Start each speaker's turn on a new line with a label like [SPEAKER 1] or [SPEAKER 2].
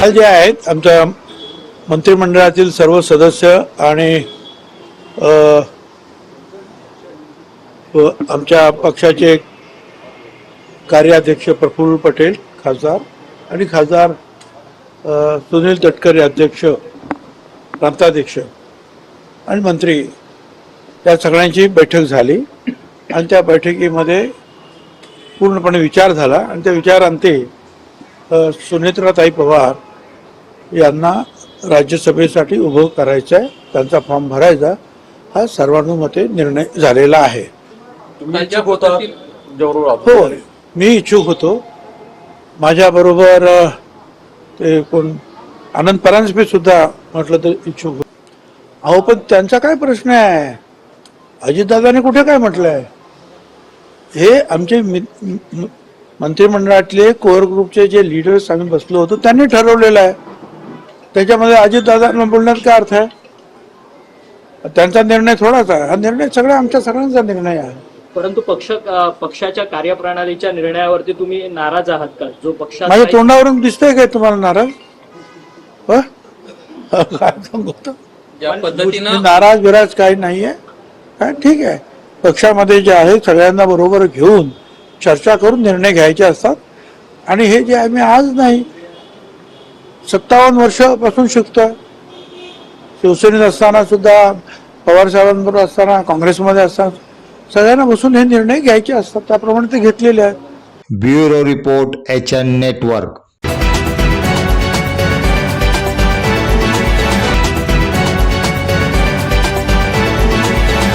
[SPEAKER 1] काल जे आहेत आमच्या मंत्रिमंडळातील सर्व सदस्य आणि आमच्या पक्षाचे कार्याध्यक्ष प्रफुल्ल पटेल खासदार आणि खासदार सुनील तटकरे अध्यक्ष प्रांताध्यक्ष आणि मंत्री. त्या सगळ्यांची बैठक झाली आणि त्या बैठकीमध्ये पूर्णपणे विचार झाला आणि त्या विचारांती सुनेत्राताई पवार यांना राज्यसभेसाठी उभं करायचं आहे त्यांचा फॉर्म भरायचा हा सर्वानुमते निर्णय झालेला आहे. हो मी इच्छुक होतो. माझ्याबरोबर ते कोण आनंद परांजपे सुद्धा म्हटलं तर इच्छुक होतो. अहो पण त्यांचा काय प्रश्न आहे? अजितदादाने कुठे काय म्हटलंय? हे आमचे मंत्रिमंडळातले कोअर ग्रुपचे जे लिडर्स आम्ही बसलो होतो त्यांनी ठरवलेलं आहे. त्याच्यामध्ये अजितदादांना बोलण्यात काय अर्थ आहे? त्यांचा निर्णय थोडाच आहे. हा निर्णय सगळा आमच्या सगळ्यांचा निर्णय आहे.
[SPEAKER 2] परंतु पक्ष पक्षाच्या कार्यप्रणालीच्या निर्णयावरती तुम्ही नाराज आहात का? जो
[SPEAKER 1] माझ्या
[SPEAKER 2] पक्षाचा
[SPEAKER 1] तोंडावरून दिसतंय काय तुम्हाला नाराज? ह? काय सांगू आता?
[SPEAKER 3] ज्या
[SPEAKER 1] मी
[SPEAKER 3] पद्धतीनं
[SPEAKER 1] नाराज बिराज काही नाहीये हा, ठीक आहे. पक्षामध्ये जे आहे सगळ्यांना बरोबर घेऊन चर्चा करून निर्णय घ्यायचे असतात. आणि हे जे आम्ही आज नाही सत्तावन्न वर्षापासून शिकतोय. शिवसेनेत असताना सुद्धा पवार साहेबांबरोबर असताना काँग्रेसमध्ये असताना सगळ्यांना बसून हे निर्णय घ्यायचे असतात. त्याप्रमाणे ते घेतलेले आहेत.
[SPEAKER 4] Bureau report H N network.